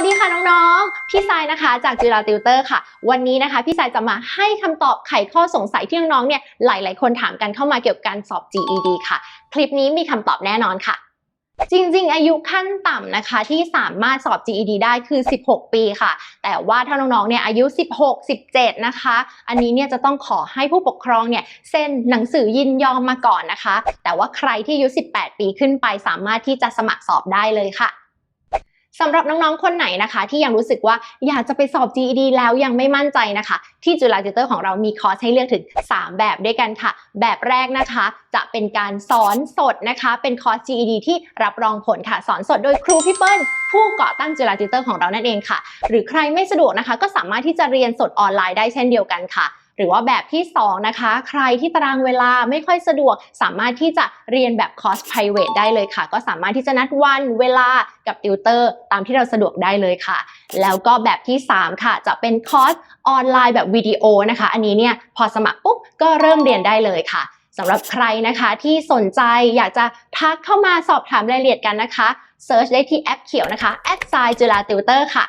วัสดีค่ะน้องๆ พี่สายนะคะจากจุฬาติวเตอร์ค่ะ วันนี้นะคะพี่สายจะมาให้คำตอบไขข้อสงสัยที่น้องๆเนี่ยหลายๆ คนถามกันเข้ามาเกี่ยวกับการสอบ GED ค่ะ คลิปนี้มีคำตอบแน่นอนค่ะ จริงๆ อายุขั้นต่ำนะคะที่สามารถสอบ GED ได้คือ 16 ปีค่ะ แต่ว่าถ้าน้องๆ เนี่ยอายุ 16 17 นะคะ อันนี้เนี่ยจะต้องขอให้ผู้ปกครองเนี่ยเซ็นหนังสือยินยอมมาก่อนนะคะ แต่ว่าใครที่อายุ 18 ปีขึ้นไปสามารถที่จะสมัครสอบได้เลยค่ะ สำหรับน้องๆ คนไหนนะคะ ที่ยังรู้สึกว่าอยากจะไปสอบ GED แล้วยังไม่มั่นใจนะคะ ที่จุฬาติเตอร์ของเรามีคอร์สให้เลือกถึง 3 แบบด้วยกันค่ะ แบบแรกนะคะ จะเป็นการสอนสดนะคะ เป็นคอร์ส GED ที่รับรองผลค่ะ สอนสดโดยครูพี่เปิ้ลผู้ก่อตั้งจุฬาติเตอร์ของเรานั่นเองค่ะ หรือใครไม่สะดวกนะคะ ก็สามารถที่จะเรียนสดออนไลน์ได้เช่นเดียวกันค่ะ หรือว่าแบบที่ 2 นะคะ ใครที่ตารางเวลาไม่ค่อยสะดวก สามารถที่จะเรียนแบบคอร์ส private ได้เลยค่ะ ก็สามารถที่จะนัดวันเวลากับติวเตอร์ตามที่เราสะดวกได้เลยค่ะ แล้วก็แบบที่ 3 ค่ะ จะเป็นคอร์สออนไลน์แบบวิดีโอนะคะ อันนี้เนี่ยพอสมัครปุ๊บก็เริ่มเรียนได้เลยค่ะสำหรับใครนะคะที่สนใจอยากจะทักเข้ามาสอบถามรายละเอียดกันนะคะเซิร์ชได้ที่แอปเขียวนะคะแอดไซจุฬาติวเตอร์ค่ะ